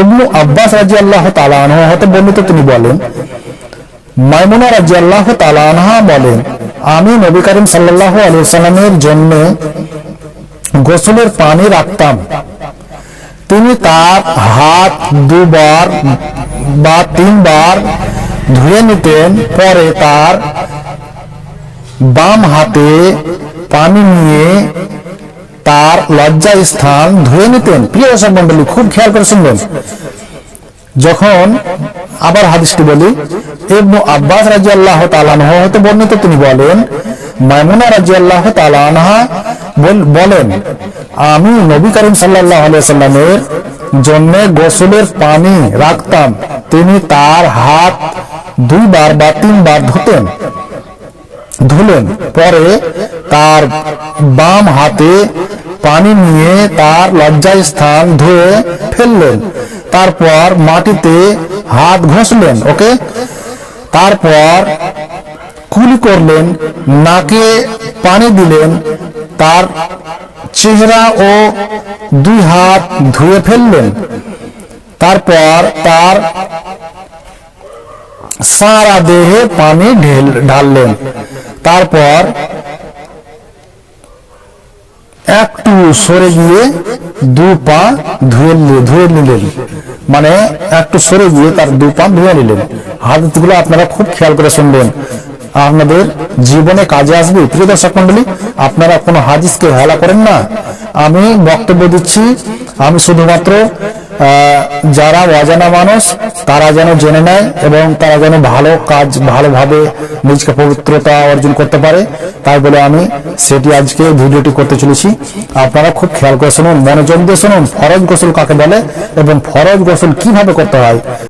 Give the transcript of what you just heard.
ইবনু আব্বাস রাজি আল্লাহ তালাহ হতে বর্ণিত তিনি বলেন, মাইমুনা রাজি আল্লাহ তালাহা বলেন, আমি নবী করিম সাল্লাহ আলী সাল্লামের জন্য গোসলের পানি রাখতাম। তিনি তার হাত দুবার বা তিনবার ধুয়ে নিতেন, পরে তার বাম হাতে পানি নিয়ে তার লজ্জা স্থান ধুয়ে নিতেন। প্রিয় দর্শক মন্ডলী খুব খেয়াল করে শুনবেন। যখন আবার হাদিসটি বলি, ইবনু আব্বাস রাজি আল্লাহ তালানহ হতে বর্ণিত, তিনি বলেন, মাইমুনা রাজি আল্লাহ তালানহা বলেন, আমি নবী করিম সাল্লাহ সাল্লামের জন্য গোসলের পানি রাখতাম। তিনি তার হাত দুইবার বা তিনবার ধুতেন। ধুলেন। পরে তার বাম হাতে পানি নিয়ে তার লজ্জা স্থান ধুয়ে ফেললেন। তারপর মাটিতে হাত ঘষলেন, ওকে? তারপর কুলি করলেন, নাকে পানি দিলেন, তার চেহারা ও দুই হাত ধুয়ে ফেললেন। তারপর তার সারা দেহে পানি ঢেল ঢাললেন। তারপর একটু সরে গিয়ে দু পা ধুয়ে ধুয়ে নিলেন। মানে একটু সরে গিয়ে তার দু পা ধুয়ে নিলেন। হাদিসগুলো আপনারা খুব খেয়াল করে শুনবেন। আপনাদের জীবনে কাজে আসবে। প্রিয় দর্শক মন্ডলী আপনারা কোনো হাদিসকে হেলা করেন না। আমি বক্তব্য দিচ্ছি আমি শুধুমাত্র যারা অজানা মানুষ, তারা যেন জেনে নেয় এবং তারা যেন ভালো কাজ, ভালোভাবে নিজকে পবিত্রতা অর্জন করতে পারে। তাই বলে আমি সেটি আজকে ভিডিওটি করতে চলেছি। আপনারা খুব খেয়াল করে শুনুন, মনোযোগ দিয়ে শুনুন, ফরজ গোসল কাকে বলে এবং ফরজ গোসল কীভাবে করতে হয়।